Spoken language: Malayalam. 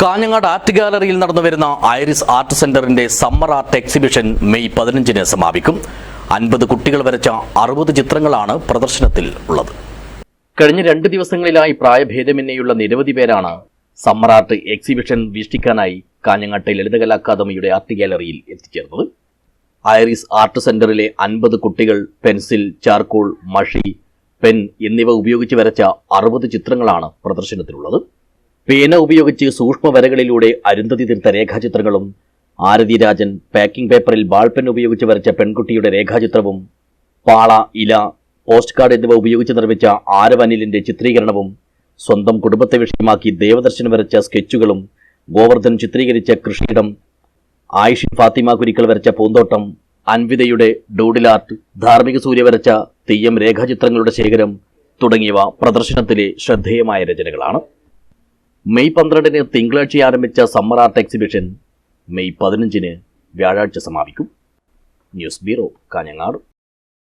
കാഞ്ഞങ്ങാട് ആർട്ട് ഗാലറിയിൽ നടന്നു വരുന്ന ഐറിസ് ആർട്ട് സെന്ററിന്റെ സമ്മർ ആർട്ട് എക്സിബിഷൻ മെയ് പതിനഞ്ചിന് സമാപിക്കും. അൻപത് കുട്ടികൾ വരച്ച അറുപത് ചിത്രങ്ങളാണ് പ്രദർശനത്തിൽ ഉള്ളത്. കഴിഞ്ഞ രണ്ട് ദിവസങ്ങളിലായി പ്രായഭേദമന്യേയുള്ള നിരവധി പേരാണ് സമ്മർ ആർട്ട് എക്സിബിഷൻ വീക്ഷിക്കാനായി കാഞ്ഞങ്ങാട്ടെ ലളിതകലാ അക്കാദമിയുടെ ആർട്ട് ഗാലറിയിൽ എത്തിച്ചേർന്നത്. ഐറിസ് ആർട്ട് സെന്ററിലെ അൻപത് കുട്ടികൾ പെൻസിൽ ചാർക്കോൾ മഷി പെൻ എന്നിവ ഉപയോഗിച്ച് വരച്ച അറുപത് ചിത്രങ്ങളാണ് പ്രദർശനത്തിലുള്ളത്. പേന ഉപയോഗിച്ച് സൂക്ഷ്മവരകളിലൂടെ അരുന്ധതി തീർത്ത രേഖാചിത്രങ്ങളും ആരതി രാജൻ പാക്കിംഗ് പേപ്പറിൽ ബാൾ പെൻ ഉപയോഗിച്ച് വരച്ച പെൺകുട്ടിയുടെ രേഖാചിത്രവും പാള ഇല പോസ്റ്റ് കാർഡ് എന്നിവ ഉപയോഗിച്ച് നിർമ്മിച്ച ആരവനിലിന്റെ ചിത്രീകരണവും സ്വന്തം കുടുംബത്തെ വിഷയമാക്കി ദേവദർശൻ വരച്ച സ്കെച്ചുകളും ഗോവർദ്ധൻ ചിത്രീകരിച്ച കൃഷിയിടം ആയിഷിൻ ഫാത്തിമ കുരിക്കൾ വരച്ച പൂന്തോട്ടം അൻവിതയുടെ ഡൂഡിൽ ആർട്ട് ധാർമ്മിക സൂര്യ വരച്ച തെയ്യം രേഖാചിത്രങ്ങളുടെ ശേഖരം തുടങ്ങിയവ പ്രദർശനത്തിലെ ശ്രദ്ധേയമായ രചനകളാണ്. മെയ് പന്ത്രണ്ടിന് തിങ്കളാഴ്ച ആരംഭിച്ച സമ്മർ ആർട്ട് എക്സിബിഷൻ മെയ് പതിനഞ്ചിന് വ്യാഴാഴ്ച സമാപിക്കും. News bureau Kanhangad.